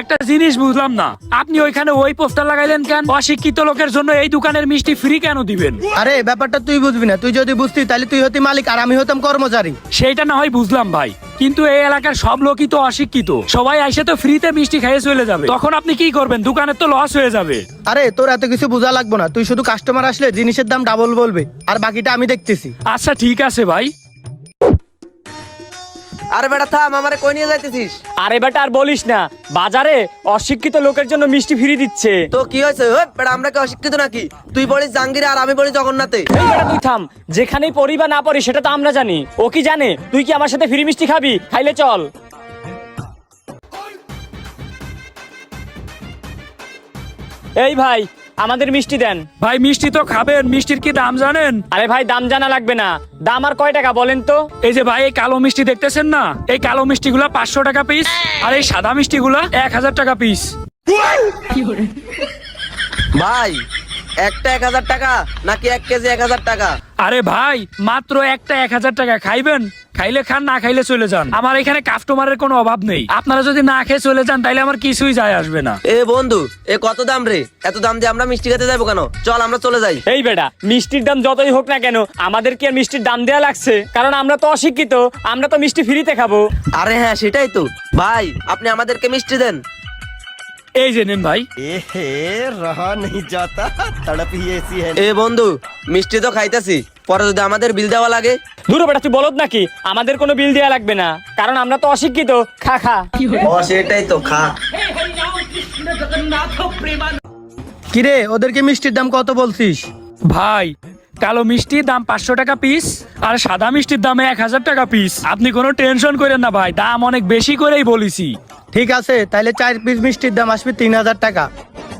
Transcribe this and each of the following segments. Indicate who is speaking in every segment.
Speaker 1: একটা জিনিস বুঝলাম না। আপনি ওইখানে ওই পোস্টার লাগাইলেন কেন? অশিক্ষিত লোকের জন্য এই দোকানের মিষ্টি ফ্রি কেন দিবেন?
Speaker 2: আরে ব্যাপারটা তুই বুঝবি না। তুই যদি বুঝতি তাহলে তুই হতি মালিক আর আমি হতাম কর্মচারী।
Speaker 1: সেইটা না হয় বুঝলাম ভাই কিন্তু এই এলাকার সব লোকই তো অশিক্ষিত। সবাই আইসে তো ফ্রিতে মিষ্টি খাইয়ে চলে যাবে। তখন আপনি কি করবেন? দোকানের তো লস হয়ে যাবে।
Speaker 2: আরে তোর এত কিছু বোঝা লাগবে না। তুই শুধু কাস্টমার আসলে জিনিসের দাম ডাবল বলবে। আর বাকিটা আমি দেখতেছি।
Speaker 1: আচ্ছা ঠিক আছে ভাই।
Speaker 3: আরে বেটা থাম আমারে কই নিয়ে যাইতেছিস?
Speaker 4: আরে বেটা আর বলিস না বাজারে অশিক্ষিত লোকের জন্য মিষ্টি ফ্রি দিচ্ছে।
Speaker 3: তো কি হয়েছে? ওই বেটা আমরা কি অশিক্ষিত নাকি? তুই বলিস জাঙ্গিরে আর আমি বলি জগন্নাথে।
Speaker 4: এই বেটা তুই থাম যেখানেই পড়ি বা না পড়ি সেটা তো আমরা জানি। ও কি জানে? তুই কি আমার সাথে ফ্রি মিষ্টি খাবি? খাইলে চল। এই ভাই আমাদের মিষ্টি দেন।
Speaker 1: ভাই মিষ্টি তো খাবেন মিষ্টির কি দাম জানেন?
Speaker 4: আরে ভাই দাম জানা লাগবে না। দাম আর কয় টাকা বলেন তো?
Speaker 1: এই যে ভাই এই কালো মিষ্টি দেখতেছেন না? এই কালো মিষ্টি গুলা পাঁচশো টাকা পিস আর এই সাদা মিষ্টি গুলা এক হাজার টাকা পিস
Speaker 3: ভাই একটা এক হাজার টাকা নাকি এক কেজি এক হাজার টাকা?
Speaker 1: আরে ভাই মাত্র একটা এক হাজার টাকা খাইবেন? খাইলে খান না খাইলে চলে যান। আমার এখানে কাস্টমারের কোনো অভাব নেই। আপনারা যদি না খেয়ে চলে যান তাহলে আমার কিছুই যায় আসবে না।
Speaker 3: এ বন্ধু এ কত দাম রে? এত দাম দিয়ে আমরা মিষ্টি খেতে যাব কেন? চল আমরা চলে যাই।
Speaker 4: এই বেটা মিষ্টির দাম যতই হোক না কেন আমাদের কি আর মিষ্টির দাম দেয়া লাগছে? কারণ আমরা তো অশিক্ষিত আমরা তো মিষ্টি ফ্রিতে খাব।
Speaker 3: আরে হ্যাঁ সেটাই তো। ভাই আপনি আমাদেরকে মিষ্টি দেন।
Speaker 1: এই যে নেন ভাই।
Speaker 5: এ রহা নেই যাতা তড়প এসি হ্যায়
Speaker 3: এ বন্ধু মিষ্টি তো খাইতেছি। পরে যদি আমাদের বিল দেওয়া লাগে?
Speaker 4: দূর বেটা তুই বলত নাকি? আমাদের কোনো বিল দেওয়া লাগবে না। কারণ আমরা তো অশিক্ষিত। খা খা।
Speaker 3: ও সেটাই তো খা।
Speaker 2: কিরে ওদেরকে মিষ্টির দাম কত বলছিস?
Speaker 1: ভাই কালো মিষ্টির দাম পাঁচশো টাকা পিস আর সাদা মিষ্টির দাম এক হাজার টাকা পিস আপনি কোনো টেনশন করেন না ভাই দাম অনেক বেশি করেই বলেছি।
Speaker 2: ঠিক আছে তাহলে চার পিস মিষ্টির দাম আসবে তিন হাজার টাকা।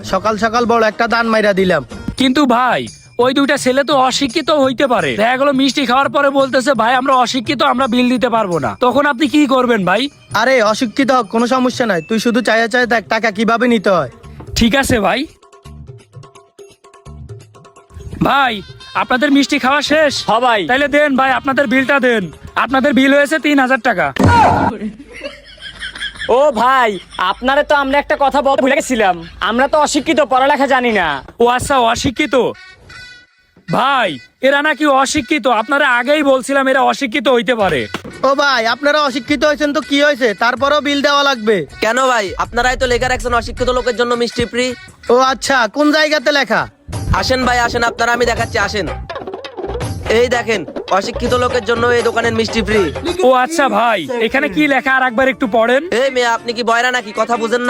Speaker 2: সকাল সকাল বড় একটা দান মাইরা দিলাম।
Speaker 1: কিন্তু ভাই ওই দুইটা ছেলে তো অশিক্ষিত হইতে পারে। দেখা গেলো মিষ্টি খাওয়ার পরে বলতেছে ভাই আমরা অশিক্ষিত আমরা বিল দিতে পারব না। তখন আপনি কি করবেন ভাই?
Speaker 2: আরে অশিক্ষিত হোক কোনো সমস্যা নাই। তুই শুধু চাইয়া চাই দেখ টাকা কীভাবে নিতে হয়।
Speaker 1: ঠিক আছে ভাই। ভাই আপনাদের মিষ্টি খাওয়া শেষ?
Speaker 4: সবাই
Speaker 1: তাইলে দেন ভাই আপনাদের বিলটা দেন। আপনাদের বিল হয়েছে তিন হাজার টাকা।
Speaker 4: ও ভাই আপনারে তো আমরা একটা কথা বলতে ভুলে গেছিলাম। আমরা তো অশিক্ষিত পড়ালেখা জানি না।
Speaker 1: ও আচ্ছা অশিক্ষিত। ভাই এরা নাকি অশিক্ষিত। আপনারা আগেই বলছিলাম এরা অশিক্ষিত হইতে পারে।
Speaker 2: ও ভাই আপনারা অশিক্ষিত হয়েছেন তো কি হয়েছে? তারপরেও বিল দেওয়া লাগবে।
Speaker 3: কেন ভাই? আপনারাই তো লেখা রাখছেন অশিক্ষিত লোকের জন্য মিষ্টি ফ্রি
Speaker 2: ও আচ্ছা কোন জায়গাতে লেখা?
Speaker 3: আসেন ভাই আসেন আপনারা আমি দেখাচ্ছি আসেন। এই দেখেন অশিক্ষিত লোকের জন্য এই দোকানের মিষ্টি ফ্রি
Speaker 1: ও আচ্ছা ভাই এখানে কি লেখা? আর একবার একটু পড়েন।
Speaker 3: এই মেয়ে আপনি কি বয়রা নাকি? কথা বুঝেন না।